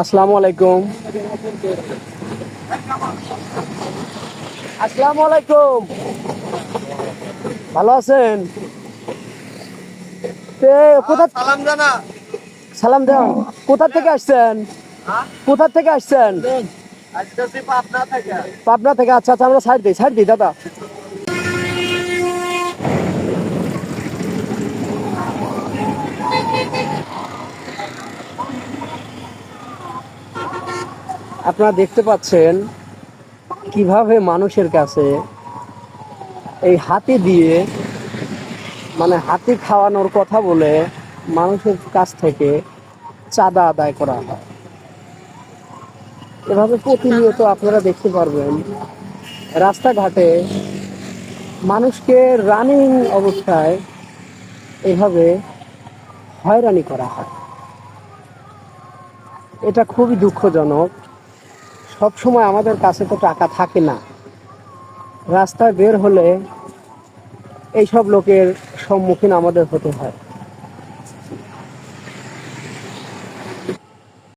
আসসালামু আলাইকুম। আসসালামু আলাইকুম। ভালো আছেন? কোথা সালাম জানা। সালাম দেন। কোথা থেকে আসছেন? কোথা থেকে আসছেন? পাবনা থেকে আচ্ছা আচ্ছা আমরা সাইড দিই সাইড দিই দাদা। আপনারা দেখতে পাচ্ছেন কীভাবে মানুষের কাছে এই হাতি দিয়ে মানে হাতি খাওয়ানোর কথা বলে মানুষের কাছ থেকে চাঁদা আদায় করা হয়। এভাবে প্রতিনিয়ত আপনারা দেখতে পারবেন, রাস্তাঘাটে মানুষকে রানিং অবস্থায় এভাবে হয়রানি করা হয়। এটা খুবই দুঃখজনক। সব সময় আমাদের কাছে তো টাকা থাকে না। রাস্তায় বের হলে এইসব লোকের সম্মুখীন আমাদের হতে হয়।